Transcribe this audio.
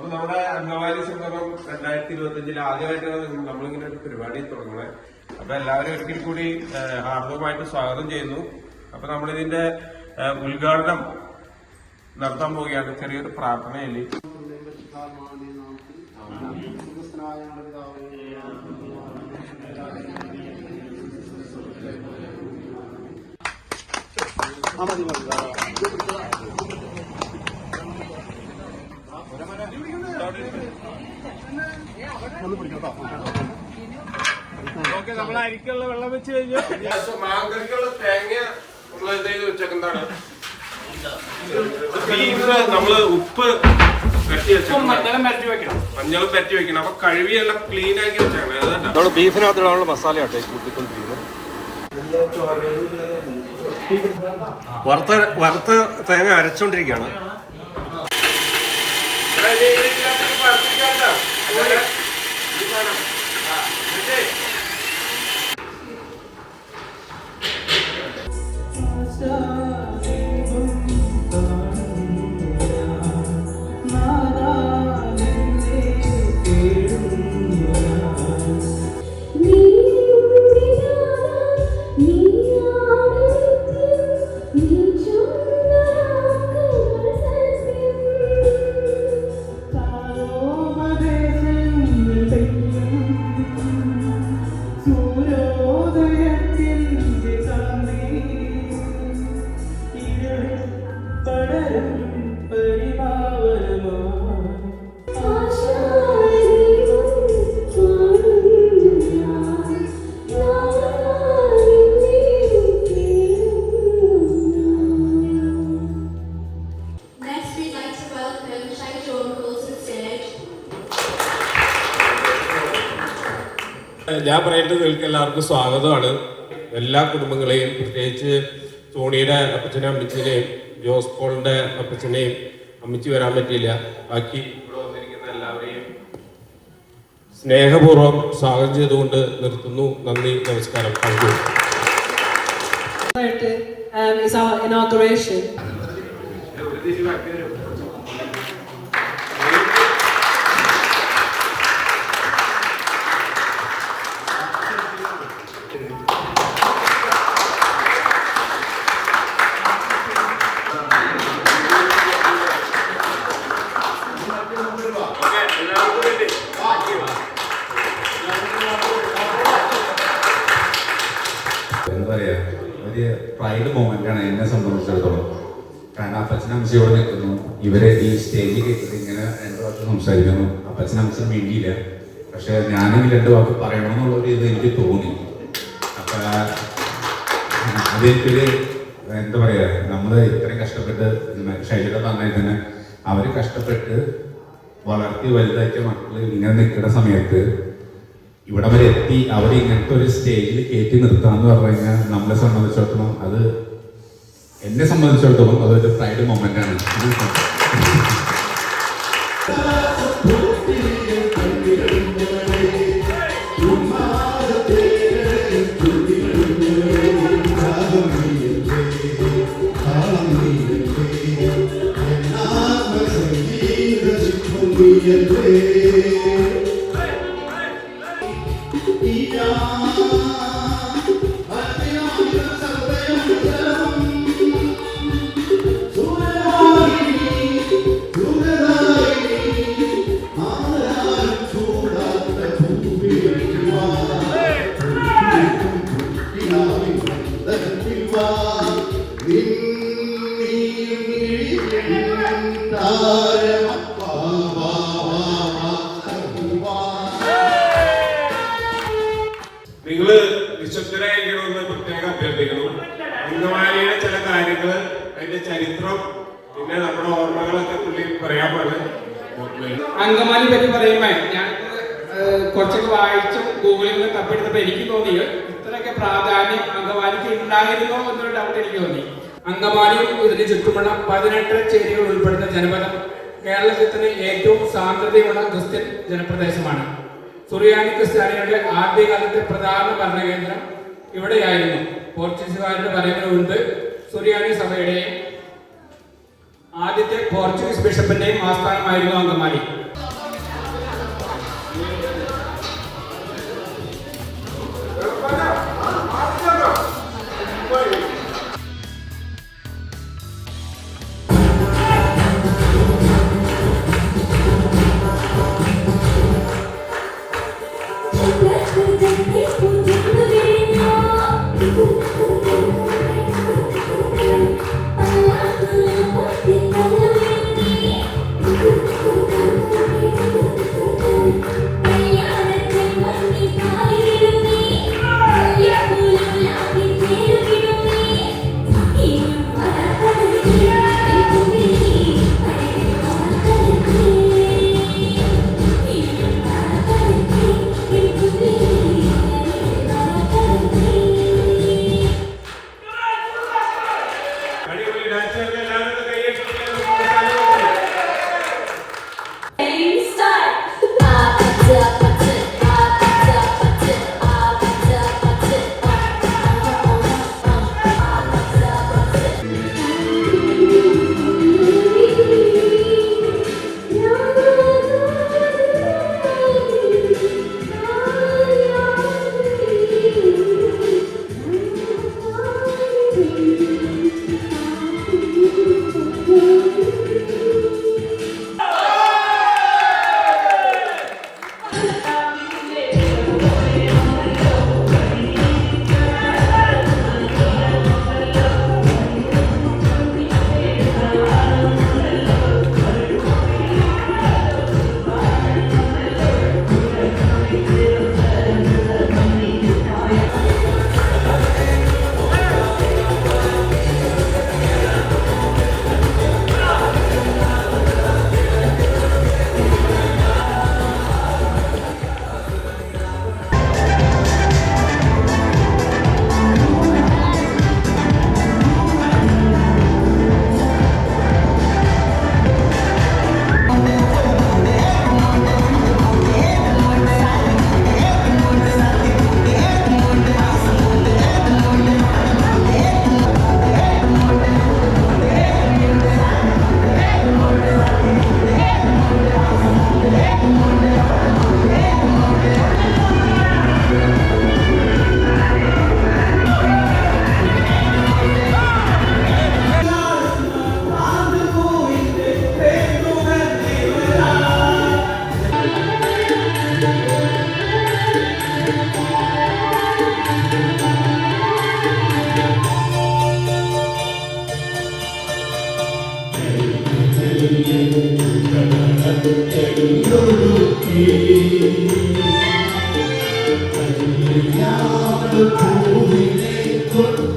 അപ്പൊ നമ്മുടെ അംഗവാലി സംഗമം രണ്ടായിരത്തി ഇരുപത്തി അഞ്ചിൽ ആദ്യമായിട്ടാണ് നമ്മളിങ്ങനെ ഒരു പരിപാടി തുടങ്ങുന്നത് അപ്പൊ എല്ലാവരും ഒരിക്കൽ കൂടി ആ, ഹാർദവമായിട്ട് സ്വാഗതം ചെയ്യുന്നു. അപ്പൊ നമ്മളിതിന്റെ ആ, ഉദ്ഘാടനം നടത്താൻ പോവുകയാണ്. ചെറിയൊരു പ്രാർത്ഥനയിൽ ഓക്കെ നമ്മൾ അരിക്കുള്ള വെള്ളം വെച്ച് കഴിഞ്ഞു. മാങ്കറിക്കുള്ള തേങ്ങ നമ്മൾ വെച്ചേക്കുന്നതാണ് ബീഫ് നമ്മൾ ഉപ്പ് മഞ്ഞളും പരട്ടി വെക്കണം. അപ്പൊ കഴുകിയെല്ലാം ക്ലീൻ ആക്കി വെച്ചാണ് നമ്മൾ ബീഫിനകത്തുള്ള മസാല ആട്ടെ കൂട്ടിക്കൊണ്ടിരിക്കുന്നത് വറുത്ത വറുത്ത് തേങ്ങ അരച്ചോണ്ടിരിക്കുകയാണ്. Thank you. ഞാൻ പറയേണ്ടത് നിങ്ങൾക്ക് എല്ലാവർക്കും സ്വാഗതമാണ്. എല്ലാ കുടുംബങ്ങളെയും പ്രത്യേകിച്ച് സോണിയുടെ അപ്പച്ചനെ അമ്മച്ചിനെയും ജോസ് പോളിന്റെ അപ്പച്ചനെയും അമ്മച്ചി വരാൻ പറ്റിയില്ല. ബാക്കി ഇവിടെ വന്നിരിക്കുന്ന എല്ലാവരെയും സ്നേഹപൂർവം സ്വാഗതം ചെയ്തുകൊണ്ട് നിർത്തുന്നു. നന്ദി നമസ്കാരം. എന്താ പറയുക ഒരു പ്രൈഡ് മൊമെന്റ് ആണ് എന്നെ സംബന്ധിച്ചിടത്തോളം. കാരണം അപ്പച്ചൻ അമ്മച്ചിയോട് നിൽക്കുന്നു. ഇവരെ ഈ സ്റ്റേജിൽ കയറ്റി ഇങ്ങനെ രണ്ട് വാക്ക് സംസാരിക്കുന്നു. അപ്പച്ചൻ അമ്മച്ചൻ വേണ്ടിയില്ല പക്ഷെ ഞാനെങ്കിൽ രണ്ട് വാക്ക് പറയണമെന്നുള്ളൊരു ഇത് എനിക്ക് തോന്നി. അപ്പൊ അതെനിക്കൊരു എന്താ പറയാ നമ്മൾ ഇത്രയും കഷ്ടപ്പെട്ട് ശൈലിയുടെ പറഞ്ഞാൽ തന്നെ അവർ കഷ്ടപ്പെട്ട് വളർത്തി വലുതാക്കിയ മക്കൾ ഇങ്ങനെ നിൽക്കുന്ന സമയത്ത് ഇവിടെ വരെ എത്തി അവരെ ഇങ്ങനത്തെ ഒരു സ്റ്റേജിൽ കയറ്റി നിർത്താന്ന് പറഞ്ഞു കഴിഞ്ഞാൽ നമ്മളെ സംബന്ധിച്ചിടത്തോളം അത് എന്നെ സംബന്ധിച്ചിടത്തോളം അതൊരു പ്രൈഡ് മൊമെന്റ് ആണ്. നിങ്ങൾ വിശ്വസ്തരായിരിക്കണമെന്ന് പ്രത്യേകം അഭ്യർത്ഥിക്കുന്നു അങ്കമാലിയുടെ ചില കാര്യങ്ങൾ അതിന്റെ ചരിത്രം പിന്നെ നമ്മുടെ ഓർമ്മകളൊക്കെ പുള്ളി പറയാൻ അങ്കമാലി പറ്റി പറയുമ്പോ ഞാൻ കുറച്ചൊക്കെ വായിച്ചും ഗൂഗിളിൽ നിന്ന് തപ്പെടുത്തപ്പോ എനിക്ക് തോന്നിയത് ഇത്രയൊക്കെ പ്രാധാന്യം അങ്കമാലിക്ക് ഉണ്ടായിരുന്നോ എന്നൊരു ഡൗട്ട് എനിക്ക് തോന്നി. അങ്കമാലിയും ഇതിന് ചുറ്റുമുള്ള പതിനെട്ട് ചേരികൾ ഉൾപ്പെടുന്ന ജനപദം കേരളത്തിന് ഏറ്റവും സാന്ദ്രതയുള്ള ക്രിസ്ത്യൻ ജനപ്രദേശമാണ്. സുറിയാനി ക്രിസ്ത്യാനികളുടെ ആദ്യകാലത്തെ പ്രധാന ഭരണകേന്ദ്രം ഇവിടെയായിരുന്നു. പോർച്ചുഗീസുകാരുടെ പറയുന്നതിന് മുൻപ് സുറിയാനി സഭയുടെയും ആദ്യത്തെ പോർച്ചുഗീസ് ബിഷപ്പിന്റെയും ആസ്ഥാനമായിരുന്നു അങ്കമാലി. Thank good.